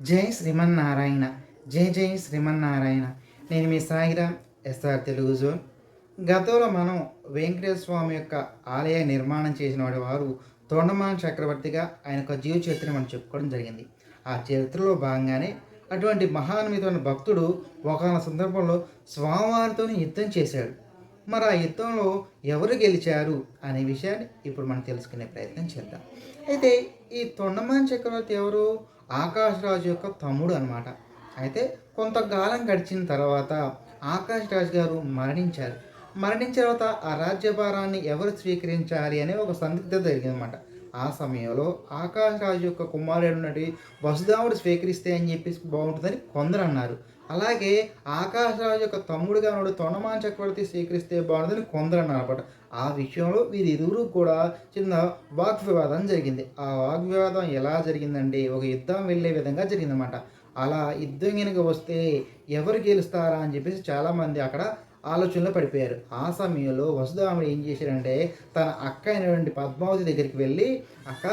జై శ్రీమన్నారాయణ జై జై శ్రీమన్నారాయణ. నేను మీ సాయిరామ్ ఎస్ఆర్ తెలుగు జోన్ గతంలో మనం వెంకటేశ్వర స్వామి యొక్క ఆలయ నిర్మాణం చేసిన వాడి వారు తోండమాన చక్రవర్తిగా ఆయన యొక్క జీవ చరిత్ర మనం చెప్పుకోవడం జరిగింది. ఆ చరిత్రలో భాగంగానే అటువంటి మహాన్వితమైన భక్తుడు ఒకనొక సందర్భంలో స్వామివారితో యుద్ధం చేశాడు. మరి ఆ యుద్ధంలో ఎవరు గెలిచారు అనే విషయాన్ని ఇప్పుడు మనం తెలుసుకునే ప్రయత్నం చేద్దాం. అయితే ఈ తొండమాన్ చక్రవర్తి ఎవరు? ఆకాశరాజు యొక్క తమ్ముడు అనమాట అయితే కొంతకాలం గడిచిన తర్వాత ఆకాశరాజు గారు మరణించారు. మరణించిన తర్వాత ఆ రాజ్యభారాన్ని ఎవరు స్వీకరించాలి అనే ఒక సందిగ్ధత జరిగిందన్నమాట. ఆ సమయంలో ఆకాశరాజు యొక్క కుమారుడు నటి వసుధాముడు స్వీకరిస్తే అని చెప్పేసి బాగుంటుందని కొందరు అన్నారు. అలాగే ఆకాశరాజు యొక్క తమ్ముడుగా ఉన్నాడు తొండమాన్ చక్రవర్తి స్వీకరిస్తే బాగుందని కొందరు అన్నారు అనమాట ఆ విషయంలో వీరిరువురు కూడా చిన్న వాగ్వివాదం జరిగింది. ఆ వాగ్వివాదం ఎలా జరిగిందంటే ఒక యుద్ధం వెళ్ళే విధంగా జరిగిందన్నమాట. అలా యుద్ధం కనుక వస్తే ఎవరు గెలుస్తారా అని చెప్పేసి చాలామంది అక్కడ ఆలోచనలో పడిపోయారు. ఆ సమయంలో వసుధాముడు ఏం చేశారంటే తన అక్క అయినటువంటి పద్మావతి దగ్గరికి వెళ్ళి అక్క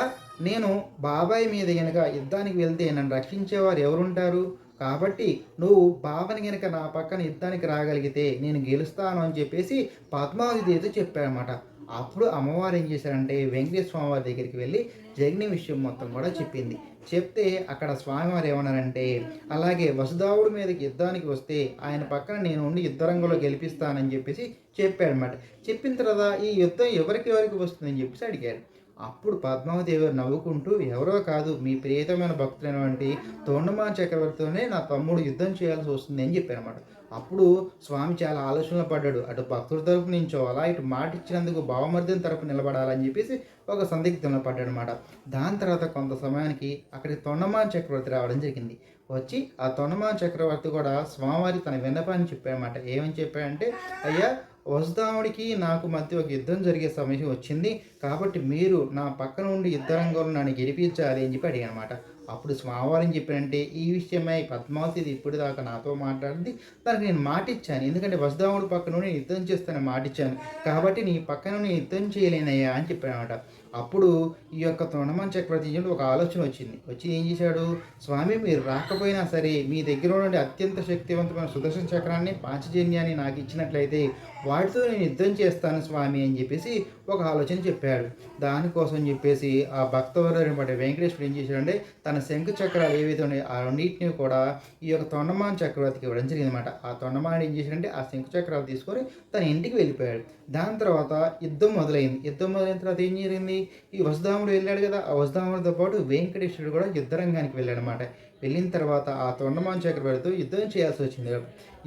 నేను బాబాయ్ మీద కనుక యుద్ధానికి వెళ్తే నన్ను రక్షించేవారు ఎవరుంటారు? కాబట్టి నువ్వు భావన కనుక నా పక్కన యుద్ధానికి రాగలిగితే నేను గెలుస్తాను అని చెప్పేసి పద్మావతి దేవితో చెప్పాడనమాట అప్పుడు అమ్మవారు ఏం చేశారంటే వెంకటేశ్వర స్వామి వారి దగ్గరికి వెళ్ళి జగ్ని విషయం మొత్తం కూడా చెప్పింది. చెప్తే అక్కడ స్వామివారు ఏమన్నారంటే అలాగే వసుదావుడి మీదకి యుద్ధానికి వస్తే ఆయన పక్కన నేను ఉండి యుద్ధరంగంలో గెలిపిస్తానని చెప్పేసి చెప్పాడనమాట చెప్పిన తర్వాత ఈ యుద్ధం ఎవరికి ఎవరికి వస్తుందని చెప్పేసి అడిగాడు. అప్పుడు పద్మావతి గారు నవ్వుకుంటూ ఎవరో కాదు మీ ప్రియతమైన భక్తులైనటువంటి తోండమా చక్రవర్తితోనే నా తమ్ముడు యుద్ధం చేయాల్సి వస్తుంది అని చెప్పారన్నమాట. అప్పుడు స్వామి చాలా ఆలోచనలో పడ్డాడు. అటు భక్తుల తరపు నుంచో అలా ఇటు మాట ఇచ్చినందుకు భావమర్దం తరపు నిలబడాలని చెప్పేసి ఒక సందిగ్ధంలో పడ్డాడనమాట దాని తర్వాత కొంత సమయానికి అక్కడికి తొండమాన్ చక్రవర్తి రావడం జరిగింది. వచ్చి ఆ తొండమాన్ చక్రవర్తి కూడా స్వామివారి తన విన్నపాన్ని చెప్పాడనమాట ఏమని చెప్పాడంటే అయ్యా వసుదాముడికి నాకు మధ్య ఒక యుద్ధం జరిగే సమయం వచ్చింది. కాబట్టి మీరు నా పక్కన ఉండి యుద్ధరంగంలో నన్ను గెలిపించాలి అని చెప్పి అడిగాను అనమాట అప్పుడు స్వామివారిని చెప్పానంటే ఈ విషయమై పద్మావతి ఇప్పుడు దాకా నాతో మాట్లాడింది. దానికి నేను మాటిచ్చాను. ఎందుకంటే వసుదాముడి పక్కన నుండి నేను యుద్ధం చేస్తానని మాటిచ్చాను. కాబట్టి నీ పక్కన నేను యుద్ధం చేయలేనయ్యా అని చెప్పానమాట. అప్పుడు ఈ యొక్క తొండమన్ చక్రవర్తి నుండి ఒక ఆలోచన వచ్చింది. వచ్చి ఏం చేశాడు? స్వామి మీరు రాకపోయినా సరే మీ దగ్గర నుండి అత్యంత శక్తివంతమైన సుదర్శన చక్రాన్ని పాంచజన్యాన్ని నాకు ఇచ్చినట్లయితే వాటితో నేను యుద్ధం చేస్తాను స్వామి అని చెప్పేసి ఒక ఆలోచన చెప్పాడు. దానికోసం చెప్పేసి ఆ భక్తవరైన వెంకటేశ్వరుడు ఏం చేశాడంటే తన శంకు చక్రాలు ఏవైతే ఉన్నాయో ఆ రెండింటిని కూడా ఈ యొక్క తొండమాన్ చక్రవర్తికి ఇవ్వడం జరిగిందన్నమాట. ఆ తొండమాన్ ఏం చేశాడంటే ఆ శంకు చక్రాలు తీసుకొని తన ఇంటికి వెళ్ళిపోయాడు. దాని తర్వాత యుద్ధం మొదలైంది. యుద్ధం మొదలైన తర్వాత ఏం జరిగింది? ఈ వసుధాముడు వెళ్ళాడు కదా. ఆ వసుధాముడితో పాటు వెంకటేశ్వరుడు కూడా యుద్ధరంగానికి వెళ్ళాడు అనమాట వెళ్ళిన తర్వాత ఆ తొండమాన్ చక్రవర్తితో యుద్ధం చేయాల్సి వచ్చింది.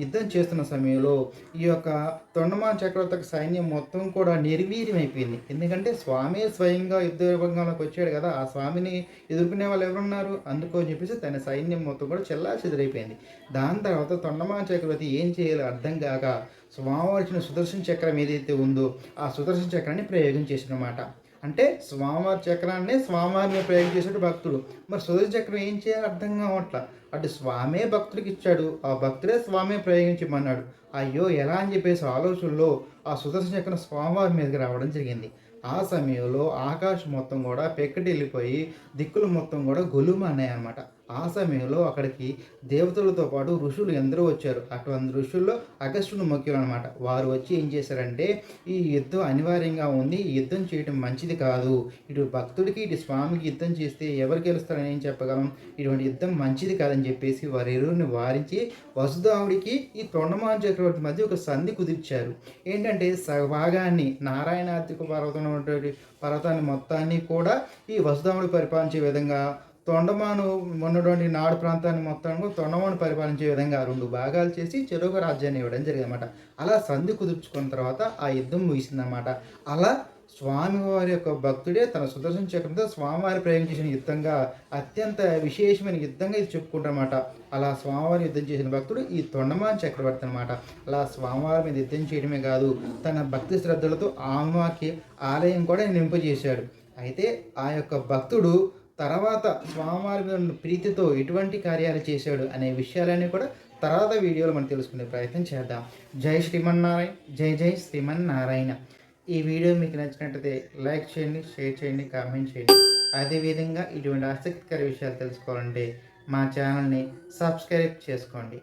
యుద్ధం చేస్తున్న సమయంలో ఈ యొక్క తొండమాన్ చక్రవర్తి సైన్యం మొత్తం కూడా నిర్వీర్యమైపోయింది. ఎందుకంటే స్వామి స్వయంగా యుద్ధ రంగంలోకి వచ్చాడు కదా. ఆ స్వామిని ఎదుర్కొనే వాళ్ళు ఎవరున్నారు? అందుకో అని చెప్పేసి తన సైన్యం మొత్తం కూడా చెల్లా చెదిరైపోయింది. దాని తర్వాత తొండమాన్ చక్రవర్తి ఏం చేయాలో అర్థం కాక స్వామివారి సుదర్శన చక్రం ఏదైతే ఉందో ఆ సుదర్శన చక్రాన్ని ప్రయోగం చేసినమాట అంటే స్వామివారి చక్రాన్ని స్వామివారిని ప్రయోగం చేసేటు భక్తుడు. మరి సుదర్శ చక్రం ఏం చేయాలో అర్థం కావట్లా? అటు స్వామే భక్తుడికి ఇచ్చాడు ఆ భక్తుడే స్వామి ప్రయోగించమన్నాడు అయ్యో ఎలా అని చెప్పేసి ఆలోచనలో ఆ సుదర్శన చక్రం స్వామివారి మీదకి రావడం జరిగింది. ఆ సమయంలో ఆకాశం మొత్తం కూడా పెక్కటి వెళ్ళిపోయి దిక్కులు మొత్తం కూడా గొలుమన్నాయి అనమాట ఆ సమయంలో అక్కడికి దేవతలతో పాటు ఋషులు ఎందరో వచ్చారు. అటువంటి ఋషుల్లో అగస్టుడు ముఖ్యులు అనమాట వారు వచ్చి ఏం చేశారంటే ఈ యుద్ధం అనివార్యంగా ఉంది ఈ యుద్ధం చేయడం మంచిది కాదు. ఇటు భక్తుడికి ఇటు స్వామికి యుద్ధం చేస్తే ఎవరు గెలుస్తారని ఏం చెప్పగలం? ఇటువంటి యుద్ధం మంచిది కాదని చెప్పేసి వారి ఇరువురిని వారించి వసుధావుడికి ఈ తొండమాన్ చక్రవర్తి మధ్య ఒక సంధి కుదిర్చారు. ఏంటంటే సగభాగాన్ని నారాయణాద్రిక పర్వతం ఉన్నటువంటి పర్వతాన్ని మొత్తాన్ని కూడా ఈ వసుధాముడు పరిపాలించే విధంగా తొండమాను ఉన్నటువంటి నాడు ప్రాంతాన్ని మొత్తం తొండమాను పరిపాలించే విధంగా రెండు భాగాలు చేసి చెరువు రాజ్యాన్ని ఇవ్వడం జరిగిందన్నమాట. అలా సంధి కుదుర్చుకున్న తర్వాత ఆ యుద్ధం ముగిసిందన్నమాట. అలా స్వామివారి యొక్క భక్తుడే తన సుదర్శన చక్రంతో స్వామివారి ప్రయోగించిన యుద్ధంగా అత్యంత విశేషమైన యుద్ధంగా ఇది చెప్పుకుంటారన్నమాట. అలా స్వామివారి యుద్ధం చేసిన భక్తుడు ఈ తొండమాన్ చక్రవర్తి అనమాట అలా స్వామివారి మీద యుద్ధం చేయడమే కాదు తన భక్తి శ్రద్ధలతో ఆమెకి ఆలయం కూడా నింపజేశాడు అయితే ఆ యొక్క భక్తుడు తర్వాత స్వామివారి మీద ఉన్న ప్రీతితో ఎటువంటి కార్యాలు చేశాడు అనే విషయాలన్నీ కూడా తర్వాత వీడియోలో మనం తెలుసుకునే ప్రయత్నం చేద్దాం. జై శ్రీమన్నారాయణ జై జై శ్రీమన్నారాయణ. ఈ వీడియో మీకు నచ్చినట్లయితే లైక్ చేయండి షేర్ చేయండి కామెంట్ చేయండి. అదేవిధంగా ఇటువంటి ఆసక్తికర విషయాలు తెలుసుకోవాలంటే మా ఛానల్ని సబ్స్క్రైబ్ చేసుకోండి.